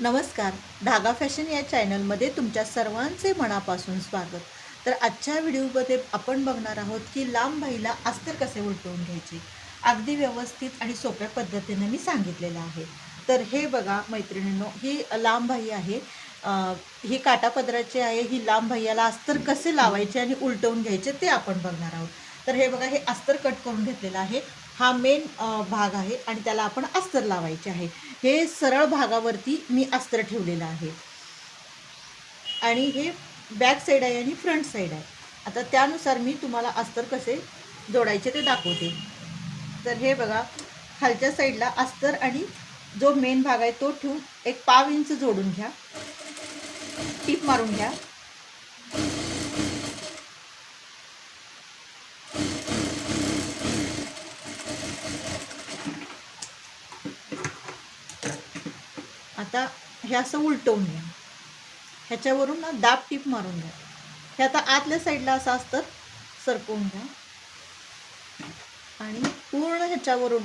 नमस्कार. धागा फॅशन या चॅनलमध्ये तुमच्या सर्वांचे मनापासून स्वागत. तर आजच्या व्हिडिओमध्ये आपण बघणार आहोत की लांब बाईला अस्तर कसे उलटवून घ्यायचे? अगदी व्यवस्थित आणि सोप्या पद्धतीने मी सांगितलेलं आहे. तर हे बघा मैत्रिणींनो ही लांब बाई आहे. ही काटापदराची आहे. ही लांब बाह्याला अस्तर कसे लावायचे आणि उलटवून घ्यायचे ते आपण बघणार आहोत. तर हे बघा हे अस्तर कट करून घेतलेलं आहे. हा मेन भाग आहे आणि त्याला आपण अस्तर लावायचे आहे. हे सरळ भागावरती मी अस्तर ठेवलेलं आहे. आणि हे बॅक साईड आहे आणि फ्रंट साईड आहे. आता त्यानुसार मी तुम्हाला अस्तर कसे जोडायचे ते दाखवते. तर हे बघा खालच्या साईडला अस्तर आणि जो मेन भाग आहे तो ठेवून एक पाव इंच जोडून घ्या. टीप मारून घ्या. आता हे असं उलटवून घ्या. ह्याच्यावरून ना दाब टीप मारून घ्या. हे आता आतल्या साईडला असं असतं सरकवून घ्या. आणि पूर्ण ह्याच्यावरून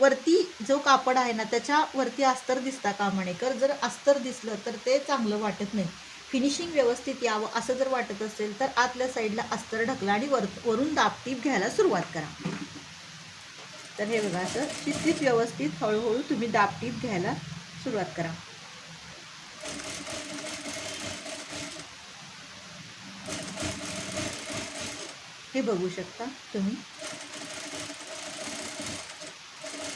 वरती जो कापड आहे ना त्याच्यावरती अस्तर दिसता कामा नये. कर जर अस्तर दिसलं तर ते चांगलं वाटत नाही. फिनिशिंग व्यवस्थित यावं असं जर वाटत असेल तर आतल्या साईडला अस्तर ढकला आणि वर वरून दाबटीप घ्यायला सुरुवात करा. तर हे बघा असं शिस्तीत व्यवस्थित हळूहळू तुम्ही दाबटीप घ्यायला सुरुवात करा. हे बघू शकता तुम्ही.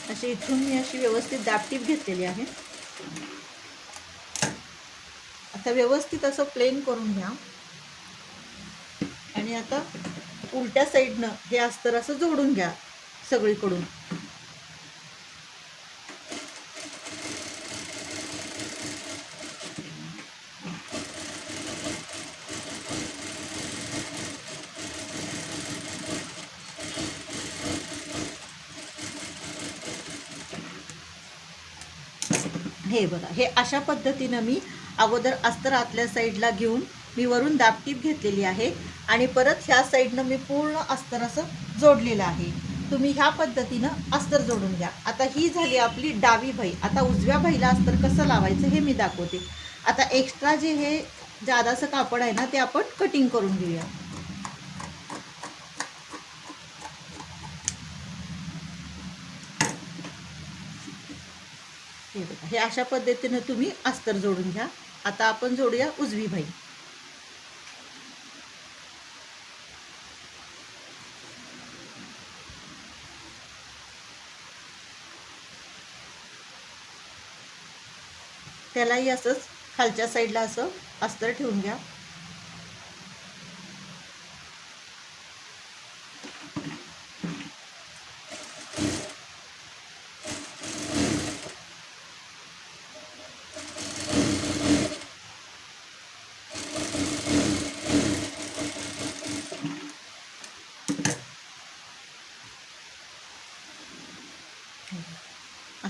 अशी इथून मी अशी व्यवस्थित दाबटीप घेतलेली आहे. आता व्यवस्थित असं प्लेन करून घ्या. आणि आता उलट्या साईडनं हे अस्तर असं जोडून घ्या सगळीकडून. हे बघा हे अशा पद्धतीनं मी अगोदर अस्तर आतल्या साईडला घेऊन मी वरून दाबटीप घेतलेली आहे आणि परत ह्या साईडनं मी पूर्ण अस्तर असं जोडलेलं आहे. तुम्ही ह्या पद्धतीनं अस्तर जोडून घ्या. आता ही झाली आपली डावी भाई. आता उजव्या भाईला अस्तर कसं लावायचं हे मी दाखवते. आता एक्स्ट्रा जे हे जादाचं कापड आहे ना ते आपण कटिंग करून घेऊया. हे बघा हे अशा पद्धतीनं तुम्ही अस्तर जोडून घ्या. आता आपण जोडूया उजवी बाई. त्यालाही असंच खालच्या साईडला असं अस्तर ठेवून घ्या.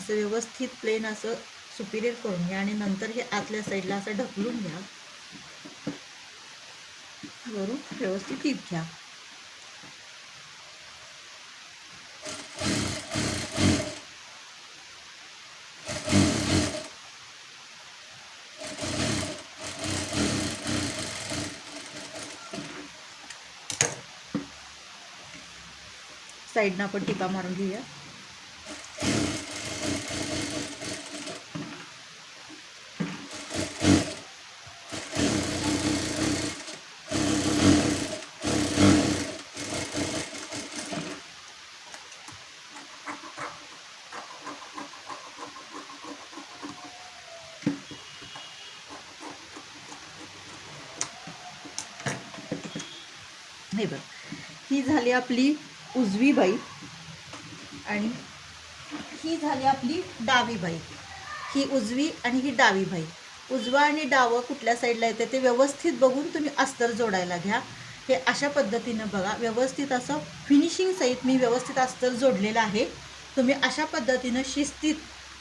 असं व्यवस्थित प्लेन असं सुपिरियर करून घ्या आणि नंतर हे आतल्या साईडला असं ढकलून घ्या. वरून व्यवस्थित टीप घ्या. साईडनं आपण टिपा मारून घेऊया. हे बघ. ही झाली आपली उजवी बाई आणि ही झाली आपली डावी बाई. ही उजवी आणि ही डावी बाई. उजवा आणि डावं कुठल्या साईडला येते ते व्यवस्थित बघून तुम्ही अस्तर जोडायला घ्या. हे अशा पद्धतीनं बघा. व्यवस्थित असं फिनिशिंग सहित मी व्यवस्थित अस्तर जोडलेलं आहे. तुम्ही अशा पद्धतीनं शिस्तीत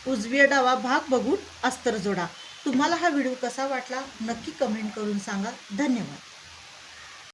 उजवी डावा भाग बघून अस्तर जोडा. तुम्हाला हा व्हिडिओ कसा वाटला नक्की कमेंट करून सांगा. धन्यवाद.